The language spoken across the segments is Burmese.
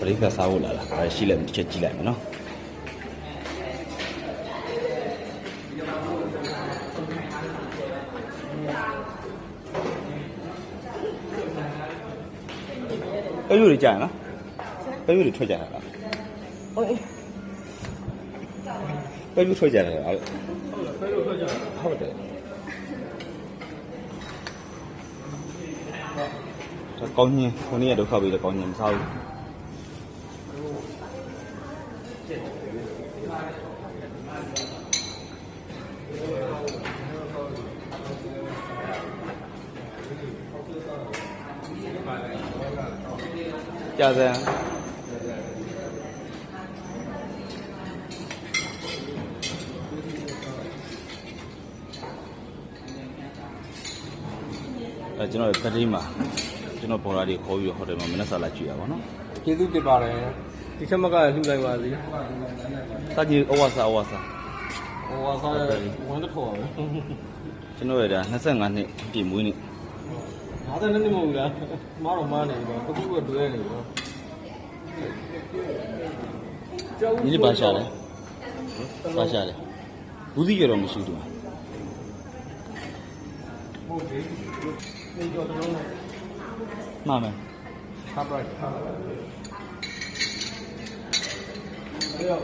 ပရိသတ်စားဖို့လာတာဒါရှိလိုက်တစ်ချက်ကြည့်လိုက်မယ်နော်အဲ့လိုကြာနော်အဲ့လိုထွက်ကြတာလားဟုတ်အဲ့လိုထွက်ကြတာလားဟုတ်တယ်ဟုတ်တယ်ကောင်းရင်ခုနေ့ရဒုက္ခပြီးတော့ကောင်းရင်မစားဘူး ကြာစံအဲကျွန်တော်ကတိမှာကျွန်တော်ဘော်လာတွေခေါ်ပြီးတော့ဟိုတယ်မှာမနက်စာလာကြည့်ရပါတော့ကျေးဇူးတင်ပါတယ် ဒီချက်မကလှူလိုက်ပါစေ။စာကြည့်အဝါစာအဝါစာဟိုဟာဆောင်းဝန်တော့ထော်ကျွန်တော်ရတာ25နှစ်ပြည့်မွေးနေ့ဘာသာနဲ့မဟုတ်ဘူးလားမားတော့မားနေပြီတခုကတွဲနေပြီ။ဒီနေ့ပါရှာတယ်။ပါရှာတယ်။ဘူးသီးရတော့မရှိဘူးဟုတ်တယ်ဒီတော့တလုံးနဲ့။မှန်မယ်ဟာပရိုက်ဟာအဲ့ တော့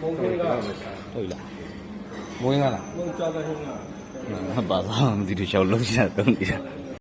ဘုံခေက။ဟုတ်လားမွေးလာလားဘုံကြောက်တဲ့ဟုတ်လား။မပါစားမသိတော့ရှောက်လုံးချင်တာတုံးနေတာ